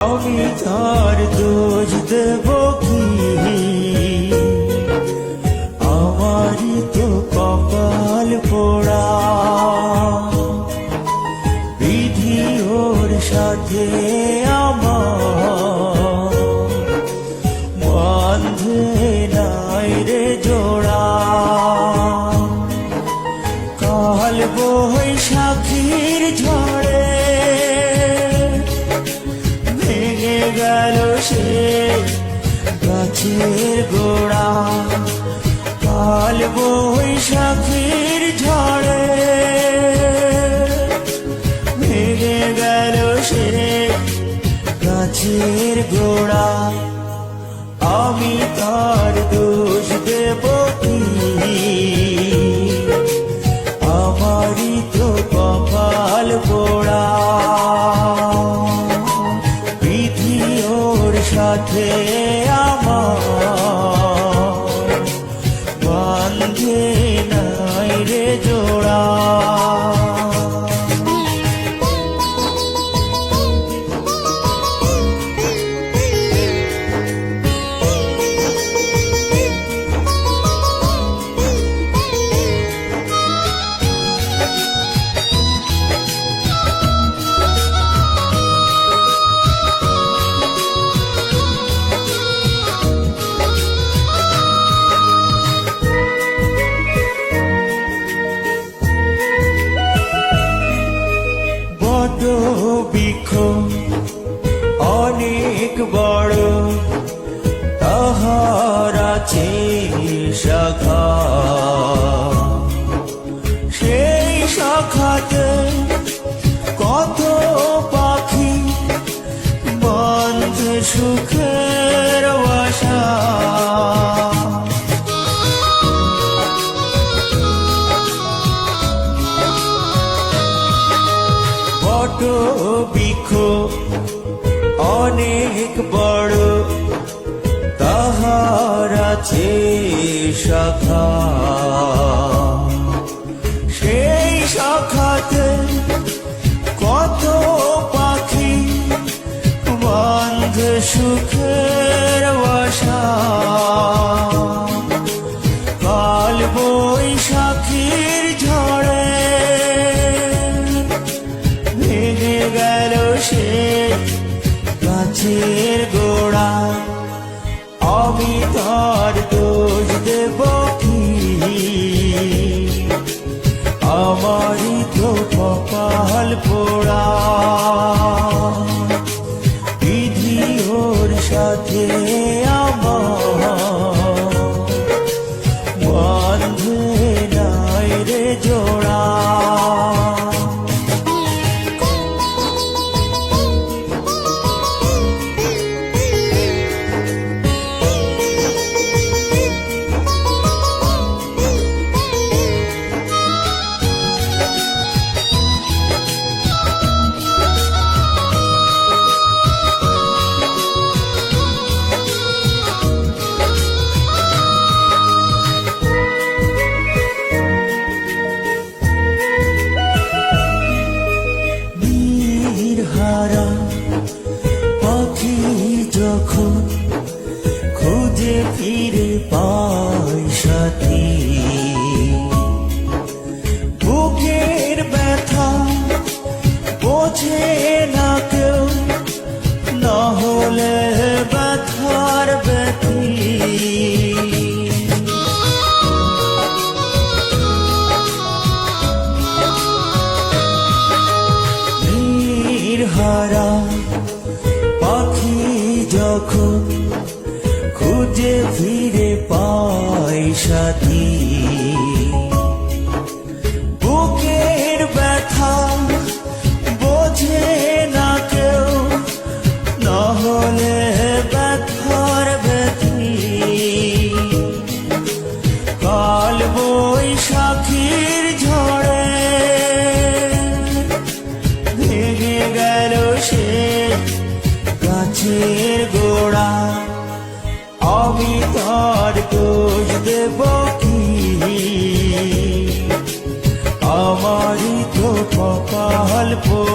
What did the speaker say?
আমি তার দোষ দেব কি? আমারই তো কপাল পোড়া। বিধি ওর সাথে আমার বন্ধে নাই রে জোড়া। বৈশাখীর ঝড়ে ভেঙে গেল সে গাছের গোড়া। আমি তার দোষ দেব কি? আমারই তো কপাল পোড়া। বিধি ওর সাথে আমার বান্ধে বড় তাহার আছে শাখা। সেই শাখাতে কত পাখি বন্ধ সুখের বাসা। বট বৃক্ষ অনেক বড় তাহার আছে শাখা। সেই শাখাতে কত পাখি বন্ধ সুখের বাসা। সাথে যখন খুঁজে ফিরে পাই সাথী। বুকের ব্যথা বোঝে সাথী বুকের ব্যথা বোঝে না কেউ না হলে ব্যথার ব্যথী। কাল বৈশাখীর ঝড়ে ভেঙে গেল সে গাছের গোড়া। আমি তার দেব কি আমারই তো কপাল পোড়া